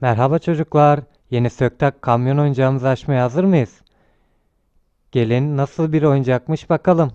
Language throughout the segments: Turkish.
Merhaba çocuklar. Yeni Söktak kamyon oyuncağımızı açmaya hazır mıyız? Gelin nasıl bir oyuncakmış bakalım.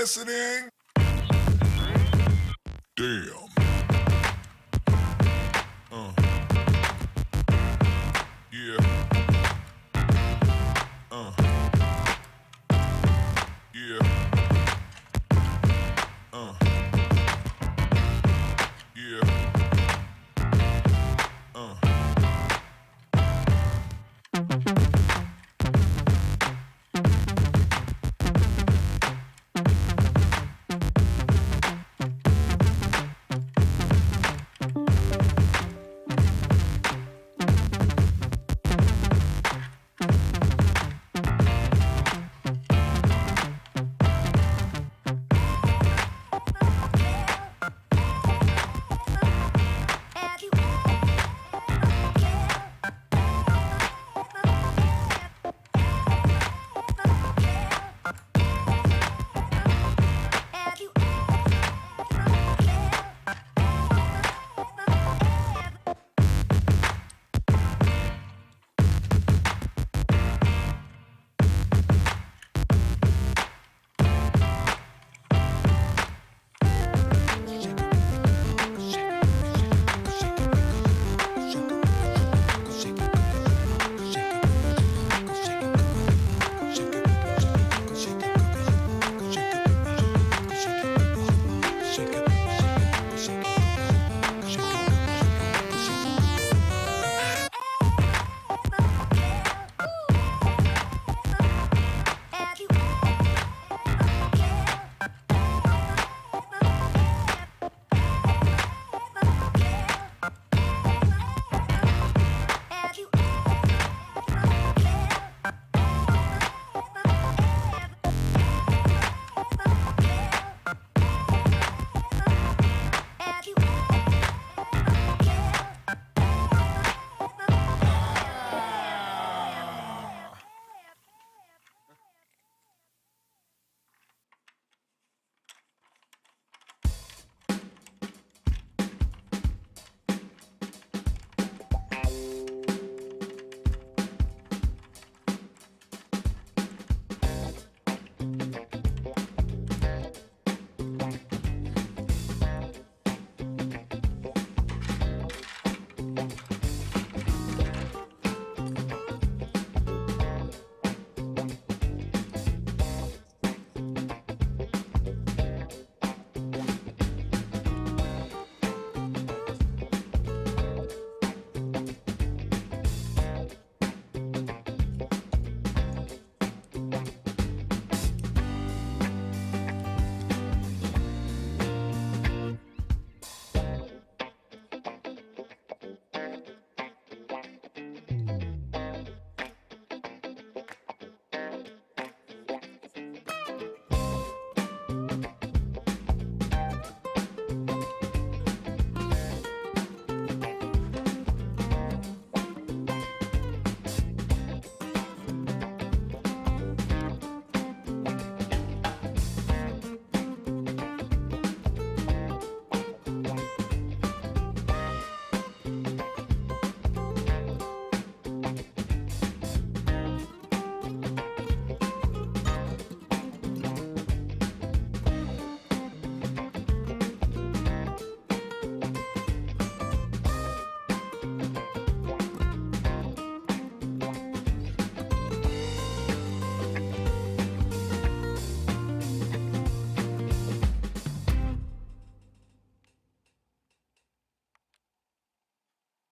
Listening? Damn.